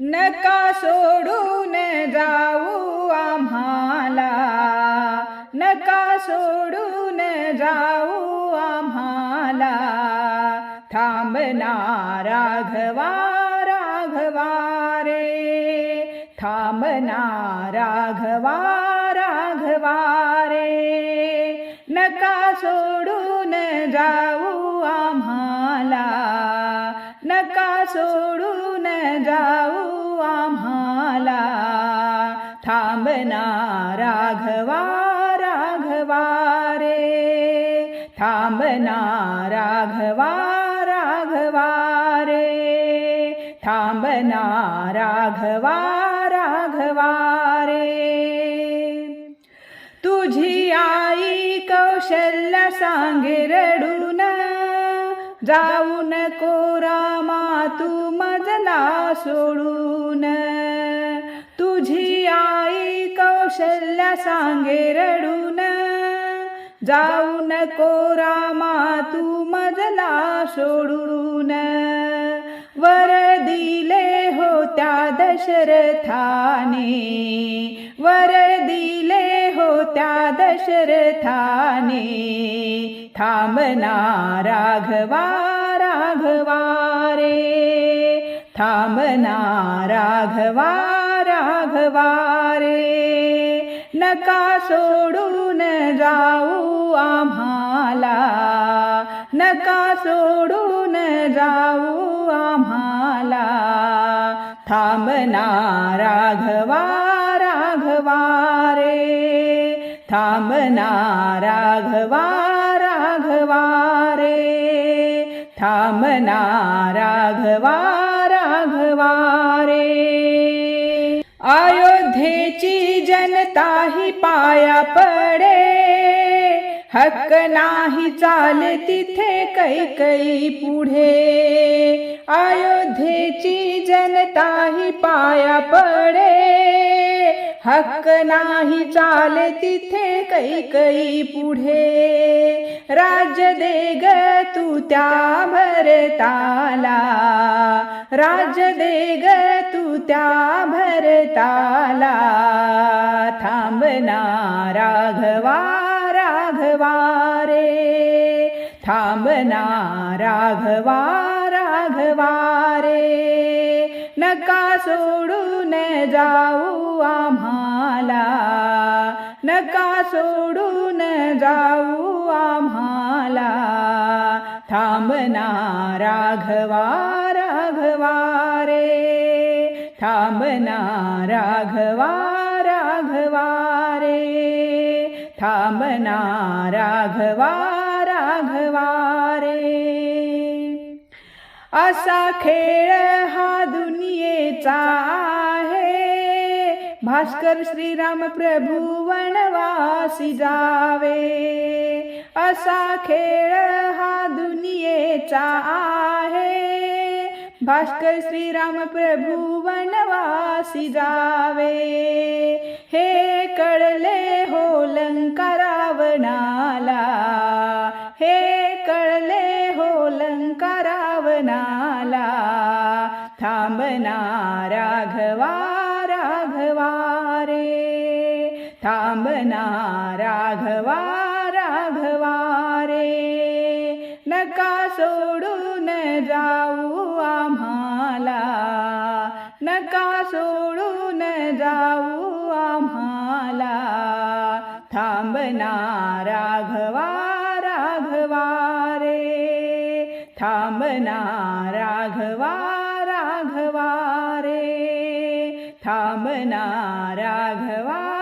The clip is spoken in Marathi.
नका सोडून जाऊ आम्हाला. नका सोडून जाऊ आम्हाला. थांबना राघवा राघवा रे. थांबना राघवा राघवा रे. नका सोडून जाऊ आम्हाला. नका सोडून थांबना राघवा राघवा रे. थांबना राघवा राघवा रे. थांबना राघवा राघवा रे. तुझी आई कौशल्य सांगे रडून जाऊ नको रामा तू मजला सोडून. आई कौशल्य सांगे रडून जाऊ नको रामा तू मजला सोडून वर दिले होत्या दशरथाने वर दिले होत्या दशरथाने थांबना राघवा राघवा रे थांबना राघवा वारे नका सोडून जाऊ आम्हाला. नका सोडून जाऊ आम्हाला. थांबना राघवा राघवा रे. थांबना राघवा राघवा रे. थांबना राघवा अयोध्येची जनता ही पाया पडे. हक्क नाही चाल तिथे कैकई पुढे. अयोध्येची जनता ही पाया पडे. हक्क नाही चाले तिथे कैकई पुढे. राज्य दे ग तू त्या भरताला. राज्य दे ग तू त्या भरताला. थांबना राघवा राघवा रे. थांबना राघवा राघवा रे. नका सोडून जाऊ आम्हाला. नका सोडून जाऊ आम्हाला. थांबना राघवा राघवा रे. थांबना राघवा राघवा रे. थांबना राघवा राघवा रे. असा खेळ हा दुनियेचा आहे. भास्कर श्रीराम प्रभू वनवासी जावे. असा खेळ हा दुनियेचा आहे. भास्कर श्रीराम प्रभू वनवासी जावे. हे कळले हो लंका रावणाला. थांबना राघवा राघवा रे. थांबना राघवा राघवा रे. नका सोडून जाऊ आम्हाला. नका सोडून जाऊ आम्हाला. थांबना राघवा राघवा रे. थांबना राघवा थांबना राघवा।